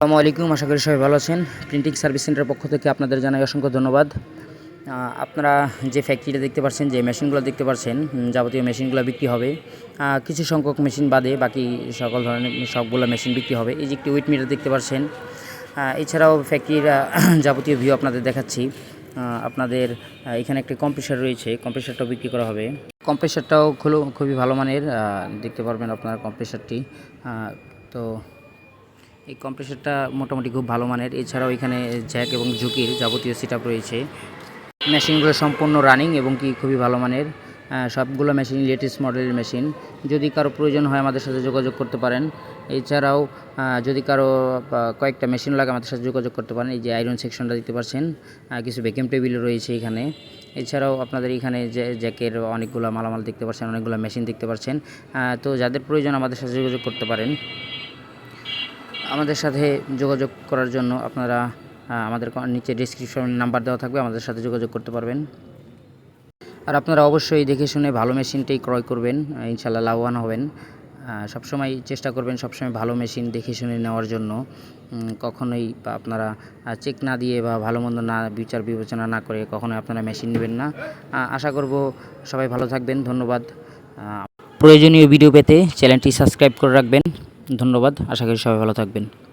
আসসালামু আলাইকুম, আশা করি সবাই ভালো আছেন। প্রিন্টিং সার্ভিস সেন্টারের পক্ষ থেকে আপনাদের জানাই অসংখ্য ধন্যবাদ। আপনারা যে ফ্যাক্টরিটা দেখতে পাচ্ছেন, যে মেশিনগুলো দেখতে পাচ্ছেন যাবতীয় মেশিনগুলো বিক্রি হবে। কিছু সংখ্যক মেশিন বাদে বাকি সকল ধরনের সবগুলো মেশিন বিক্রি হবে। এই যে একটি উইট মিটার দেখতে পাচ্ছেন। এছাড়াও ফ্যাক্টরির যাবতীয় ভিউ আপনাদের দেখাচ্ছি। আপনাদের এখানে একটি কম্প্রেসার রয়েছে। কম্প্রেসারটাও বিক্রি করা হবে। কম্প্রেসারটাও খুলো, খুবই ভালো মানের। দেখতে পারবেন আপনারা কম্প্রেসারটি তো এই কম্প্রেসারটা মোটামুটি খুব ভালো মানের। এছাড়াও এখানে জ্যাক এবং ঝুঁকির যাবতীয় সেট রয়েছে। মেশিনগুলো সম্পূর্ণ রানিং এবং কি খুবই ভালো মানের। সবগুলো মেশিন লেটেস্ট মডেলের মেশিন যদি কারও প্রয়োজন হয় আমাদের সাথে যোগাযোগ করতে পারেন। এছাড়াও যদি কারও কয়েকটা মেশিন লাগে আমাদের সাথে যোগাযোগ করতে পারেন। এই যে আয়রন সেকশনটা দেখতে পাচ্ছেন আহ, কিছু ভ্যাকুয়াম টেবিল রয়েছে এখানে। এছাড়াও আপনাদের এখানে যে জ্যাকের অনেকগুলো মালামাল দেখতে পাচ্ছেন অনেকগুলো মেশিন দেখতে পাচ্ছেন। তো যাদের প্রয়োজন আমাদের সাথে যোগাযোগ করতে পারেন। আমাদের সাথে যোগাযোগ করার জন্য আপনারা আমাদের নিচে ডিসক্রিপশন নাম্বার দেওয়া থাকবে, আমাদের সাথে যোগাযোগ করতে পারবেন। আর আপনারা অবশ্যই দেখে শুনে ভালো মেশিনটাই ক্রয় করবেন ইনশাল্লাহ লাভবান হবেন। সবসময় চেষ্টা করবেন সবসময় ভালো মেশিন দেখে শুনে নেওয়ার জন্য। কখনোই আপনারা চেক না দিয়ে বা ভালো মন্দ না, বিচার বিবেচনা না করে কখনোই আপনারা মেশিন নেবেন না। আশা করব সবাই ভালো থাকবেন, ধন্যবাদ। প্রয়োজনীয় ভিডিও পেতে চ্যানেলটি সাবস্ক্রাইব করে রাখবেন। ধন্যবাদ। আশা করি সবাই ভালো থাকবেন।